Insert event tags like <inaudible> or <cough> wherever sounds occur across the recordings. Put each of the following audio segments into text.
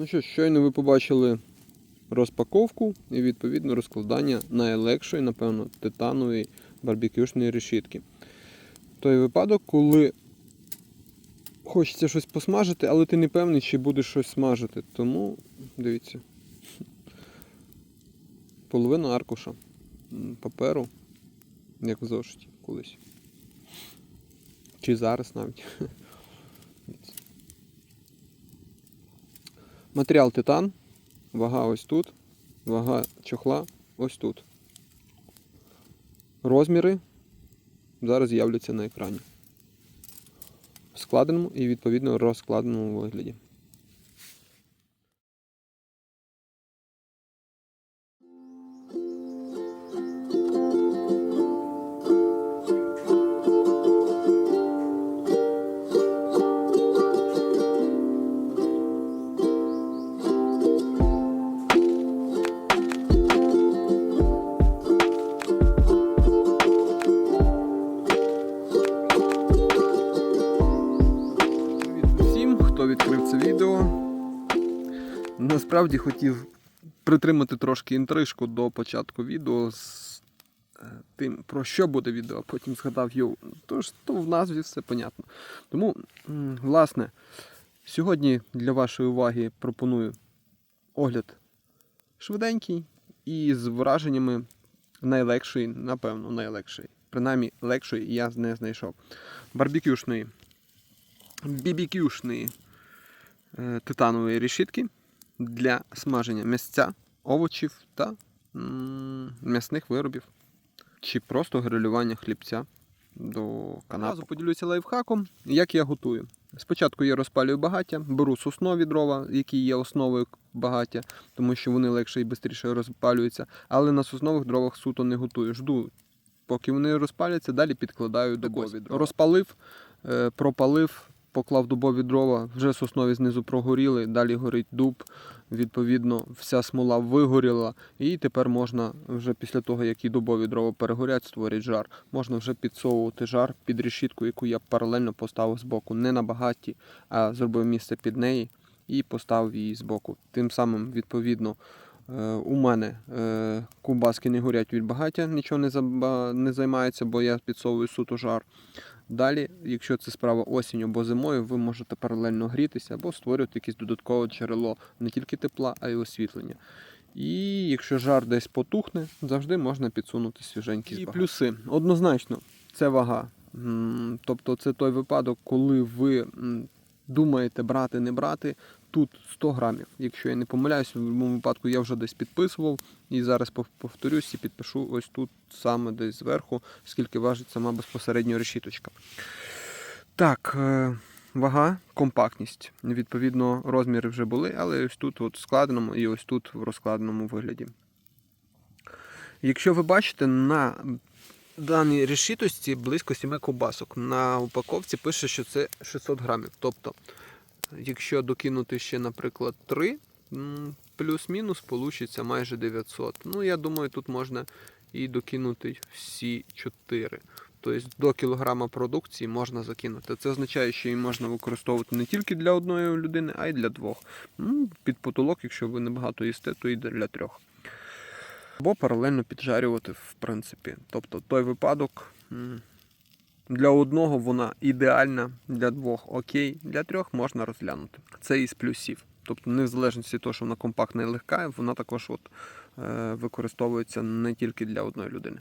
Ну що, щойно ви побачили розпаковку і відповідно розкладання найлегшої, напевно, титанової барбекюшної решітки. Той випадок, коли хочеться щось посмажити, але ти не певний, чи будеш щось смажити. Тому дивіться. Половина аркуша паперу, як в зошиті колись. Чи зараз навіть. Матеріал титан. Вага ось тут. Вага чохла ось тут. Розміри зараз з'являться на екрані. В складеному і відповідно розкладеному вигляді. Насправді хотів притримати трошки інтрижку до початку відео з е, тим, про що буде відео, а потім згадав його. Тож то в назві все понятно. Тому, власне, сьогодні для вашої уваги пропоную огляд швиденький і з враженнями найлегшої, напевно, найлегшої. Принаймні, легшої я не знайшов. Барбекюшної бібікюшної е, титанової решітки для смаження м'ясця, овочів та м'ясних виробів. Чи просто грилювання хлібця до канапу. Поділюся лайфхаком, як я готую. Спочатку я розпалюю багаття, беру соснові дрова, які є основою багаття, тому що вони легше і швидше розпалюються. Але на соснових дровах суто не готую. Жду, поки вони розпаляться, далі підкладаю дубові дрова. Розпалив, е, пропалив, поклав дубові дрова, вже соснові знизу прогоріли, далі горить дуб. Відповідно, вся смола вигоріла, і тепер можна вже після того, як і дубові дрова перегорять, створять жар, можна вже підсовувати жар під решітку, яку я паралельно поставив збоку, не на багаті, а зробив місце під неї і поставив її збоку. Тим самим, відповідно, е, у мене е, ковбаски не горять від багаття, нічого не займається, бо я підсовую суто жар. Далі, якщо це справа осінь або зимою, ви можете паралельно грітися або створювати якесь додаткове джерело не тільки тепла, а й освітлення. І якщо жар десь потухне, завжди можна підсунути свіженький І плюси. Однозначно, це вага. Тобто це той випадок, коли ви думаєте брати, не брати. Тут 100 грамів. Якщо я не помиляюсь, в будь-якому випадку я вже десь підписував і зараз пов- повторюсь і підпишу ось тут саме десь зверху, скільки важить сама безпосередньо решіточка. Так, е, вага, компактність. Відповідно, розміри вже були, але ось тут от в складеному і ось тут в розкладеному вигляді. Якщо ви бачите, на даній решітості близько 7 ковбасок. На упаковці пише, що це 600 грамів. Тобто, якщо докинути ще, наприклад, 3, плюс-мінус, получиться майже 900. Ну, я думаю, тут можна і докинути всі 4. Тобто до кілограма продукції можна закинути. Це означає, що її можна використовувати не тільки для одної людини, а й для двох. Ну, під потолок, якщо ви небагато їсте, то і для трьох. Або паралельно піджарювати, в принципі. Тобто той випадок для одного вона ідеальна, для двох окей, для трьох можна розглянути. Це із плюсів. Тобто, не в залежності того, що вона компактна і легка, вона також от, е, використовується не тільки для одної людини.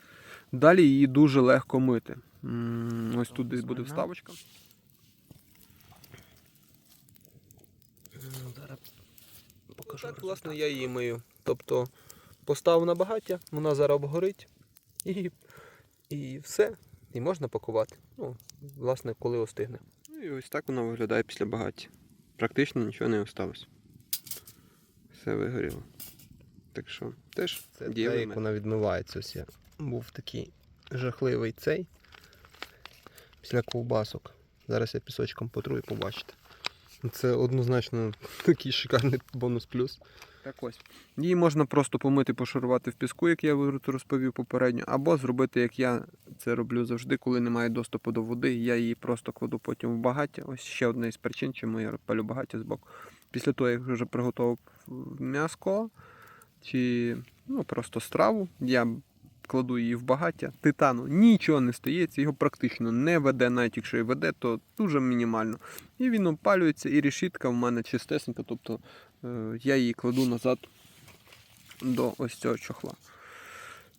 Далі її дуже легко мити. Ось тут десь буде вставочка. Покажу. Так, власне, я її мию. Тобто поставив на багаття, вона зараз обгорить і, і все. І можна пакувати. Ну, власне, коли остигне. Ну і ось так вона виглядає після багаття. Практично нічого не осталось. Все вигоріло. Так що, теж Це те, як вона відмивається. Ось я був такий жахливий цей після ковбасок. Зараз я пісочком потру і побачите. Це однозначно <laughs> такий шикарний бонус плюс. Так ось. Її можна просто помити, пошарувати в піску, як я розповів попередньо, або зробити, як я це роблю завжди, коли немає доступу до води. Я її просто кладу потім в багаття. Ось ще одна із причин, чому я палю багаття з боку. після того, як вже приготував м'яско чи ну, просто страву, я кладу її в багаття. Титану нічого не стається, його практично не веде, навіть якщо і веде, то дуже мінімально. І він опалюється, і решітка в мене чистесенька, тобто е, я її кладу назад до ось цього чохла.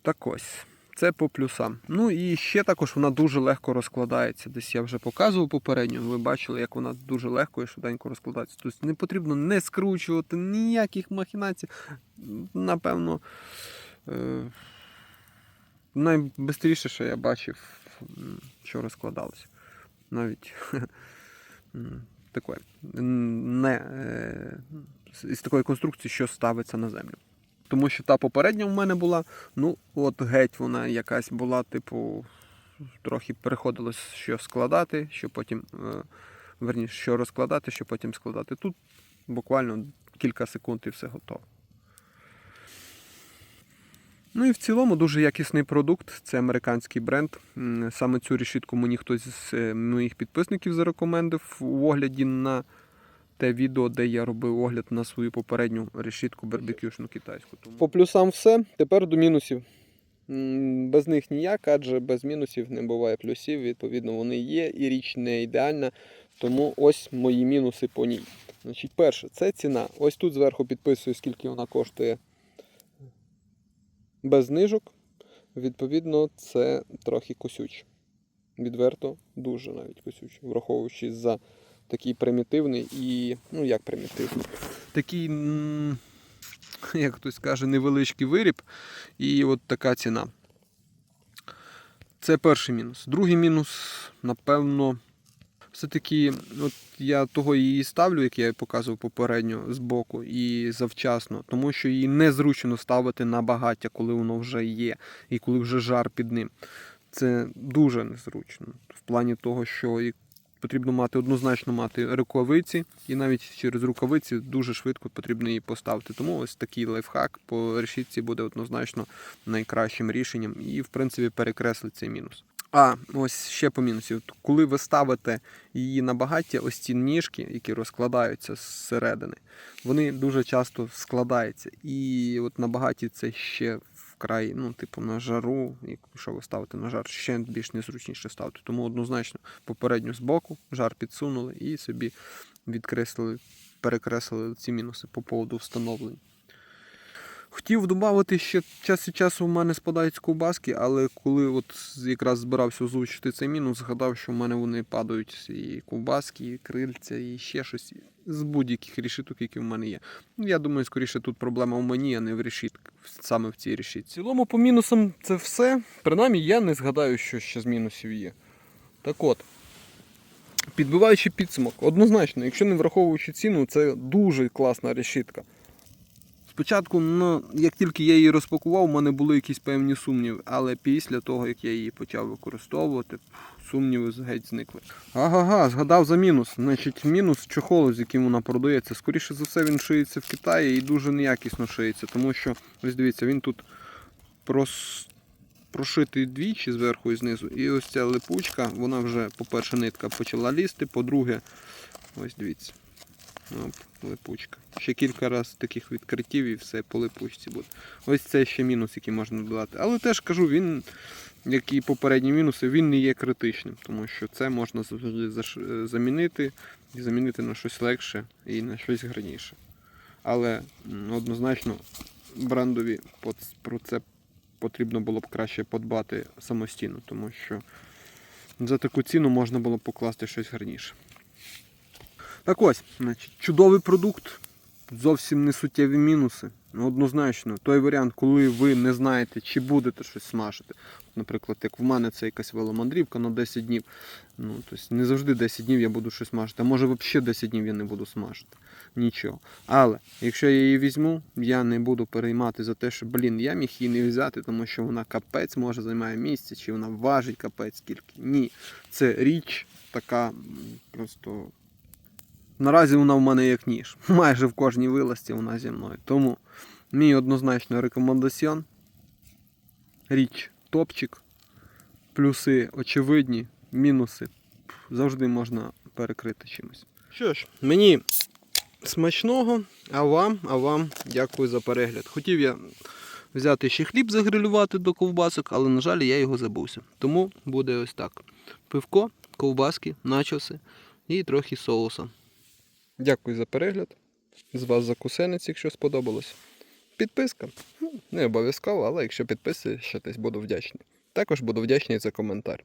Так ось. Це по плюсам. Ну і ще також вона дуже легко розкладається. Десь я вже показував попередньо. Ви бачили, як вона дуже легко і швиденько розкладається. Тобто не потрібно не скручувати ніяких махінацій. Напевно, е- найбистріше, що я бачив, що розкладалося. Навіть <laughs> м, не, е- із такої конструкції, що ставиться на землю. Тому що та попередня в мене була, ну, от геть вона якась була, типу, трохи переходилось, що складати, що потім, е, верніше, що розкладати, що потім складати. Тут буквально кілька секунд і все готово. Ну і в цілому дуже якісний продукт. Це американський бренд. Саме цю решітку мені хтось з е, моїх підписників зарекомендив у огляді на те відео, де я робив огляд на свою попередню решітку барбекюшну китайську. Тому... По плюсам все. Тепер до мінусів. Без них ніяк, адже без мінусів не буває плюсів. Відповідно, вони є, і річ не ідеальна. Тому ось мої мінуси по ній. Значить, перше, це ціна. Ось тут зверху підписую, скільки вона коштує без знижок. Відповідно, це трохи косюче. Відверто, дуже навіть косюче, враховуючи за такий примітивний і. Ну, як примітивний? Такий, <laughs> як хтось каже, невеличкий виріб, і от така ціна. Це перший мінус. Другий мінус, напевно, все-таки, от я того її ставлю, як я показував попередньо збоку, і завчасно, тому що її незручно ставити на багаття, коли воно вже є, і коли вже жар під ним. Це дуже незручно. В плані того, що потрібно мати однозначно мати рукавиці, і навіть через рукавиці дуже швидко потрібно її поставити. Тому ось такий лайфхак по решітці буде однозначно найкращим рішенням і, в принципі, перекреслить цей мінус. А, ось ще по мінусі. Коли ви ставите її на багаття, ось ці ніжки, які розкладаються зсередини, вони дуже часто складаються. І от на багаті це ще вкрай, ну, типу, на жару, якщо ви ставите на жар, ще більш незручніше ставити. Тому однозначно попередньо збоку жар підсунули і собі відкреслили, перекреслили ці мінуси по поводу встановлення. Хотів додати ще час від часу в мене спадають ковбаски, але коли от якраз збирався озвучити цей мінус, згадав, що в мене вони падають і ковбаски, і крильця, і ще щось з будь-яких решіток, які в мене є. Ну, Я думаю, скоріше тут проблема в мені, а не в решітк, саме в цій решітці. В цілому по мінусам це все. Принаймні я не згадаю, що ще з мінусів є. Так от. Підбиваючи підсумок, однозначно, якщо не враховуючи ціну, це дуже класна решітка. Спочатку, ну, як тільки я її розпакував, у мене були якісь певні сумніви, але після того, як я її почав використовувати, сумніви геть зникли. Ага, згадав за мінус. Значить, мінус чохолу, з яким вона продається. Скоріше за все, він шиється в Китаї і дуже неякісно шиється, тому що, ось дивіться, він тут прос... прошитий двічі зверху і знизу. І ось ця липучка, вона вже, по-перше, нитка почала лізти, по-друге, ось дивіться. Оп, липучка. Ще кілька разів таких відкриттів і все по липучці буде. Ось це ще мінус, який можна додати. Але теж кажу, він, як і попередні мінуси, він не є критичним, тому що це можна завжди замінити і замінити на щось легше і на щось гарніше. Але однозначно брендові про це потрібно було б краще подбати самостійно, тому що за таку ціну можна було б покласти щось гарніше. Так ось, значить, чудовий продукт, зовсім не суттєві мінуси. Ну, однозначно, той варіант, коли ви не знаєте, чи будете щось смажити. Наприклад, як в мене це якась веломандрівка на 10 днів. Ну, тобто не завжди 10 днів я буду щось смажити. А може взагалі 10 днів я не буду смажити. Нічого. Але якщо я її візьму, я не буду переймати за те, що блін, я міг її не взяти, тому що вона капець може займає місце, чи вона важить капець скільки. Ні. Це річ така просто. Наразі вона в мене як ніж. <laughs> Майже в кожній вилазці вона зі мною. Тому мій однозначно рекомендаціон. Річ топчик. Плюси очевидні, мінуси завжди можна перекрити чимось. Що ж, мені Смачного, а вам, а вам дякую за перегляд. Хотів я взяти ще хліб загрилювати до ковбасок, але, на жаль, я його забувся. Тому буде ось так: пивко, ковбаски, начоси і трохи соуса. Дякую за перегляд. З вас закусенець, якщо сподобалось. Підписка. Ну, Не обов'язково, але якщо підписуєтесь, буду вдячний. Також буду вдячний за коментар.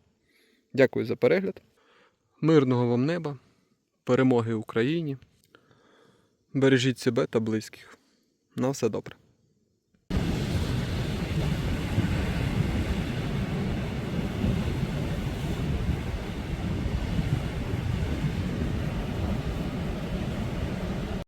Дякую за перегляд. Мирного вам неба, перемоги Україні. Бережіть себе та близьких. На все добре.